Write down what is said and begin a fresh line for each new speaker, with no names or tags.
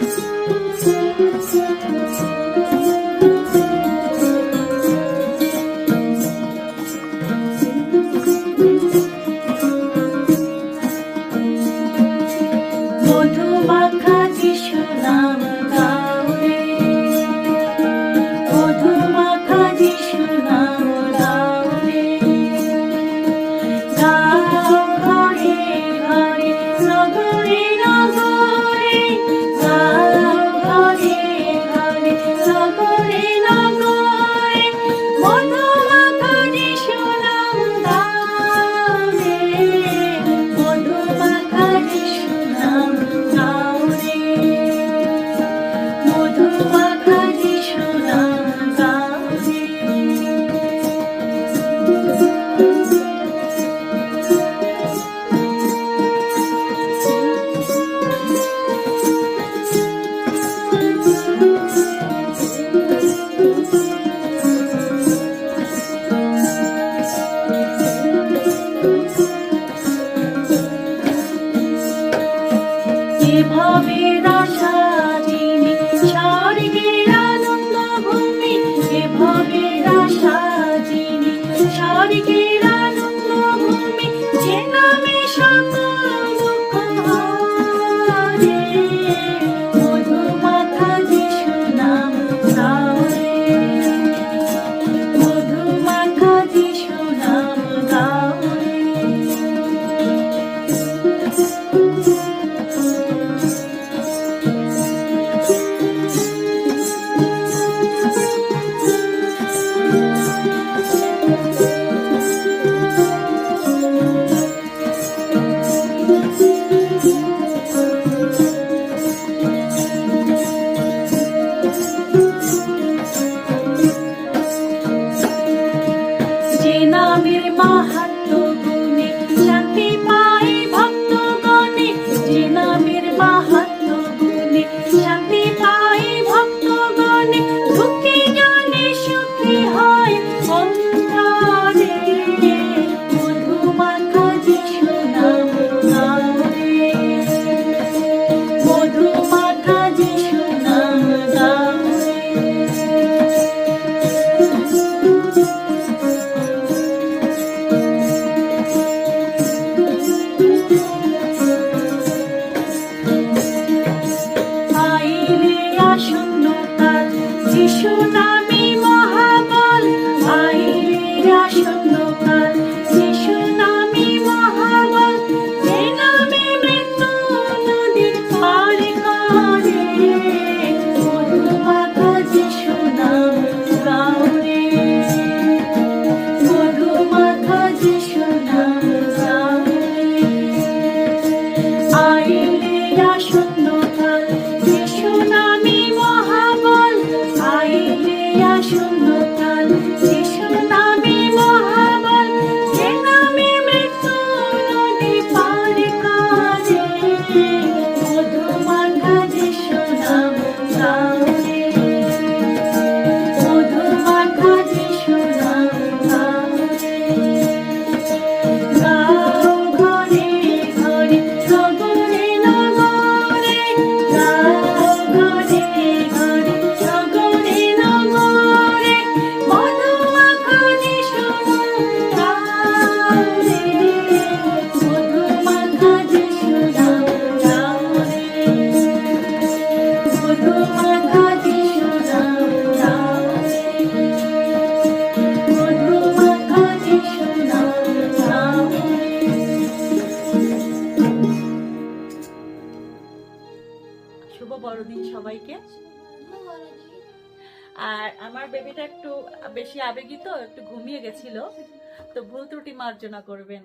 Música স্বর্গের মাহাত্ম গুণে শান্তি পায় ভক্তগণে দুঃখে জনে সুখী হয় অন্তরে।
আর আমার বেবিটা একটু বেশি আবেগী তো একটু ঘুমিয়ে গেছিল, তো ভুল ত্রুটি মার্জনা করবেন।